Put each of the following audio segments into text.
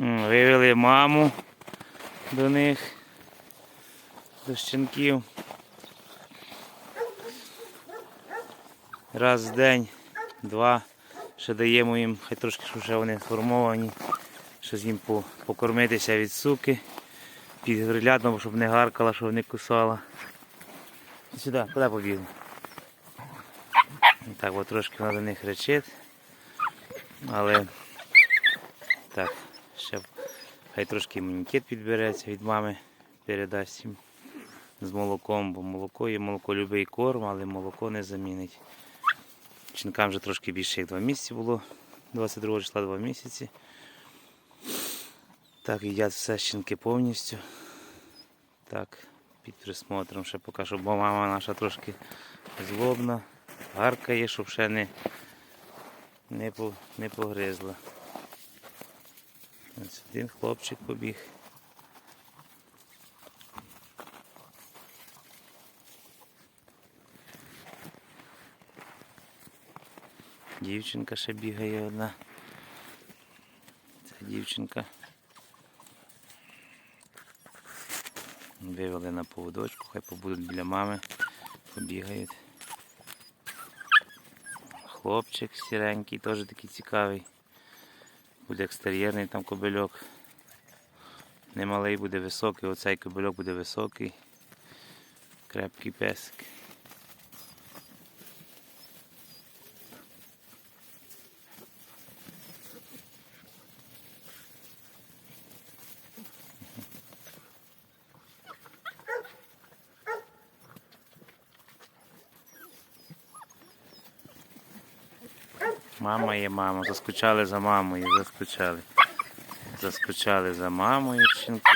Вивели маму до них, до щенків. Раз в день, два. Ще даємо їм, хай трошки щоб вже вони сформовані, щось їм по- покормитися від суки, під грилядом, щоб не гаркала, щоб не кусала. Сюди, куди побігли? Так, от трошки вона до них речить. Але так, ще хай трошки імунітет підбереться від мами, передасть їм з молоком, бо молоко є молоко любий корм, але молоко не замінить. Щенкам вже трошки більше як 2 місяці було, 22 числа 2 місяці. Так, їдять все щенки повністю. Так, під присмотром ще поки що, бо мама наша трошки злобна, гаркає, щоб ще не, не, по, не погризла. Ось один хлопчик побіг. Дівчинка ще бігає одна. Це дівчинка. Вивели на поводочку, хай побудуть біля мами, побігають. Хлопчик сіренький, теж такий цікавий. Буде екстер'єрний там кобильок. Немалий буде високий, оцей кобильок буде високий. Крепкий песик. Мама є мама, заскучали за мамою, заскучали. Заскучали за мамою щенки.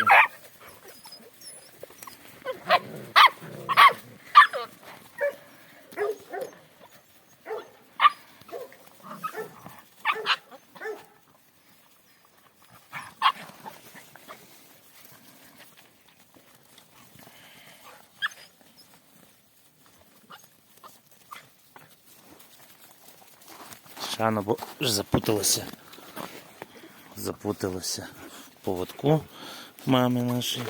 Шано, бо вже запуталося. Запуталося поводку мамі нашій.